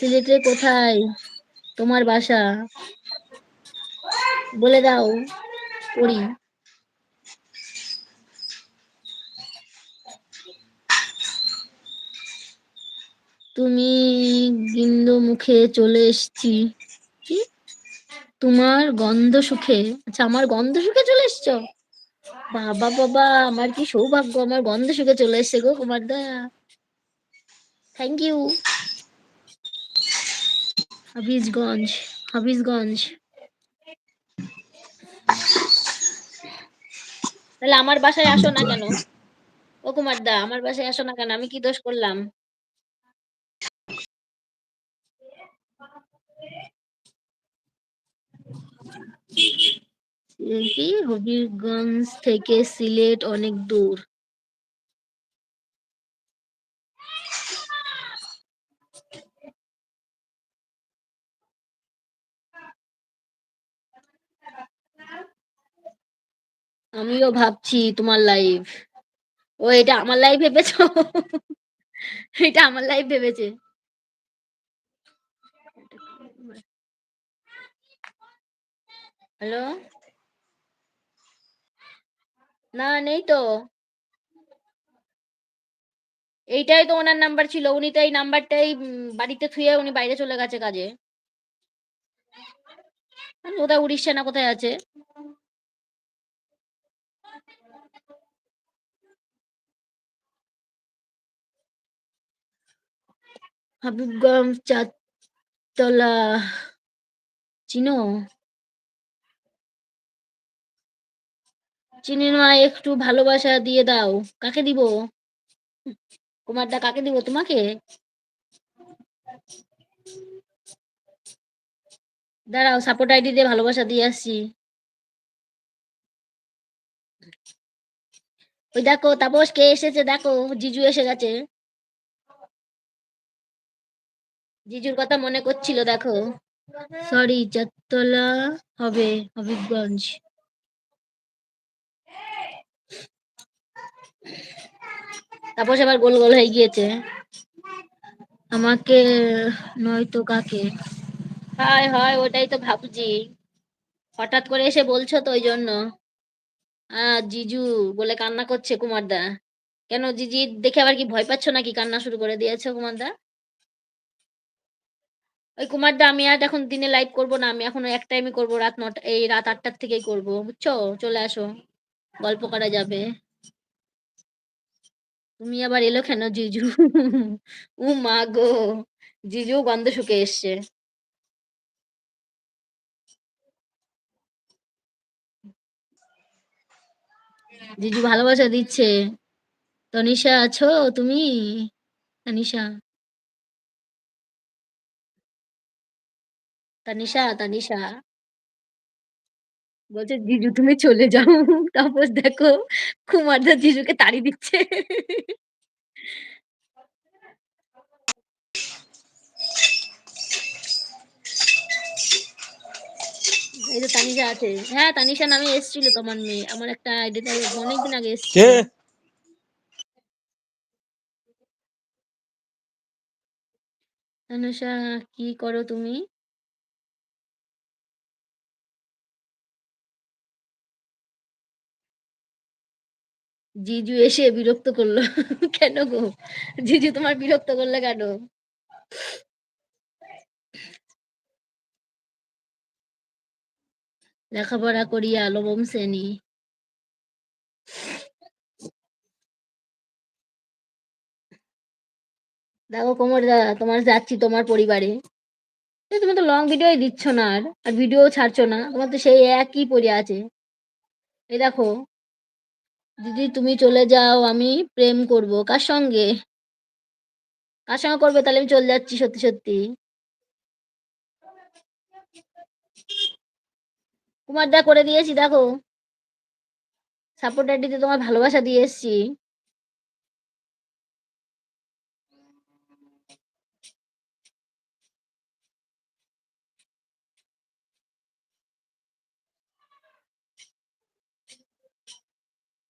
সিলেটে কোথায়? তোমার বাসা? বলে দাও, পড়ি। তুমি গিন্দ মুখে চলে এসছি। কি? তোমার গন্ধ সুখে? আচ্ছা আমার গন্ধ সুখে চলে এসছো? বাবা বাবা, আমার কি সৌভাগ্য? আমার গন্ধ সুখে চলে এসছে গো কুমার দা থ্যাংক ইউ হাবিজগঞ্জ হাবিজগঞ্জ। তাহলে আমার বাসায় আসো না কেন? ও কুমার দা আমার বাসায় আসো না কেন? আমি কি দোষ করলাম? হবিগঞ্জ থেকে সিলেট অনেক দূর। আমিও ভাবছি তোমার লাইভ ও, এটা আমার লাইভ ভেবেছ? এটা আমার লাইভ ভেবেছে। হ্যালো না, নেই তো। এইটাই তো ওনার নাম্বার ছিল। উনি তো এই নাম্বারটাই বাড়িতে থুয়ে উনি বাইরে চলে গেছে কাজে। কোথায় উড়িষ্যা না কোথায় আছে? হাবিবগঞ্জ চারতলা চিনো চিনি নয় একটু ভালোবাসা দিয়ে দাও। কাকে দিব? কুমারদা কাকে দিব তোমাকে? দাঁড়াও সাপোর্ট আইডি দিয়ে ভালোবাসা দিয়ে আসছি। ওই দেখো, তাপস কে এসেছে? দেখো, জিজু এসে গেছে। জিজুর কথা মনে করছিল, দেখো। সরি চারতলা হবে, হবিগঞ্জ। তারপর আবার গোল গোল হয়ে গিয়েছে। আমাকে নয়তো কাকে? হয় হয়, ওটাই তো ভাবছি। হঠাৎ করে এসে বলছো তো ওই জন্য। জিজু বলে কান্না করছে কুমারদা। কেন, জিজি, দেখে আবার কি ভয় পাচ্ছ নাকি? কান্না শুরু করে দিয়েছে কুমারদা। ওই কুমারদা, আমি আর এখন দিনে লাইভ করব না, আমি এখন এক টাইমে করব, রাত নটা, এই রাত আটটার থেকেই করব, বুঝছ? চলে আসো, গল্প করা যাবে। তুমি আবার এলো কেন, জিজু? উ মা গো জিজু গন্ধ শুকে এসছে। জিজু ভালোবাসা দিচ্ছে। তনিষা আছো? তুমি? তানিশা তানিশা তানিশা। বলছে জিজু তুমি চলে যাও। তারপর দেখো কুমারদা জিজুকে তাড়ি দিচ্ছে। এই তো তানিশা আছে। হ্যাঁ তানিশা নামে এসেছিল তোমার মেয়ে। আমার একটা আইডিতে অনেকদিন আগে এসেছিল। তানিশা কি করো তুমি? জিজু এসে বিরক্ত করল। কেন গো? জিজু তোমার বিরক্ত করলে কেন? লেখাপড়া করিয়া নবম শ্রেণি। দেখো কোমর দা, তোমার যাচ্ছি তোমার পরিবারে। তুমি তো লং ভিডিওই দিচ্ছ না আর আর ভিডিও ছাড়ছো না। তোমার তো সেই একই পড়ে আছে। এই দেখো দিদি, তুমি চলে যাও, আমি প্রেম করব। কার সঙ্গে? কার সঙ্গে করবে? তাহলে আমি চলে যাচ্ছি, সত্যি সত্যি। কুমার দা করে দিয়েছি, দেখো। সাপোর্টারটিতে তোমার ভালোবাসা দিয়ে এসছি।